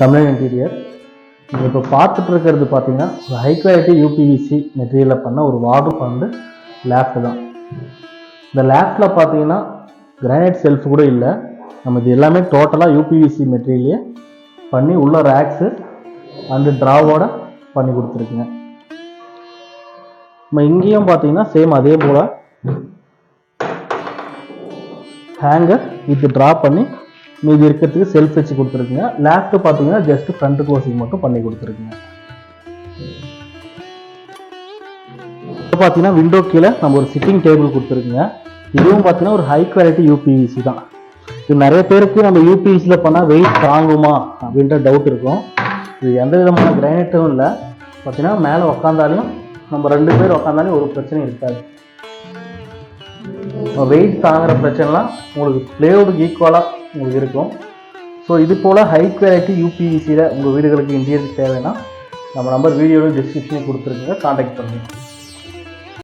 Tamil interior நீங்கள் இப்போ பார்த்துட்டு இருக்கிறது பார்த்தீங்கன்னா ஒரு ஹை குவாலிட்டி யூபிவிசி மெட்டீரியலில் பண்ண ஒரு வார்டு வந்து லேஃப்ட் தான். இந்த லேஃப்டில் பார்த்தீங்கன்னா கிரானைட் செல்ஃப் கூட இல்லை. நம்ம இது எல்லாமே டோட்டலாக யூபிவிசி மெட்டீரியலே பண்ணி உள்ள ரேக்ஸு அண்டு ட்ராவோட பண்ணி கொடுத்துருக்குங்க நம்ம இங்கேயும் பார்த்தீங்கன்னா சேம் அதே போல் ஹேங்கர் இது ட்ரா பண்ணி மீதி இருக்கிறதுக்கு செல்ஃப் வச்சு கொடுத்துருக்குங்க. லேஃப்ட் பார்த்தீங்கன்னா ஜஸ்ட் ஃப்ரண்ட் க்ளோசிங் மட்டும் பண்ணி கொடுத்துருக்குங்க. இப்போ பார்த்தீங்கன்னா விண்டோ கீழே நம்ம ஒரு சிட்டிங் டேபிள் கொடுத்துருக்குங்க. இதுவும் பார்த்தீங்கன்னா ஒரு ஹை குவாலிட்டி யூபிவிசி தான். இது நிறைய பேருக்கு நம்ம யூபிவிசியில் பண்ணால் வெயிட் தாங்குமா அப்படின்ற டவுட் இருக்கும். இது எந்த விதமான கிரானைட்டும் இல்லை. பார்த்தீங்கன்னா மேலே உக்காந்தாலும் நம்ம ரெண்டு பேர் உக்காந்தாலும் ஒரு பிரச்சனையும் இருக்காது. வெயிட் தாங்குற பிரச்சனைலாம் உங்களுக்கு பிளேவுடுக்கு ஈக்குவலாக உங்களுக்கு இருக்கும். ஸோ இது போல் ஹை குவாலிட்டி யூபிஇசியில் உங்கள் வீடுகளுக்கு இன்டீரியர் தேவைன்னா நம்ம நம்பர் வீடியோவில் டிஸ்கிரிப்ஷனே கொடுத்துருக்குங்க காண்டாக்ட் பண்ணுங்கள்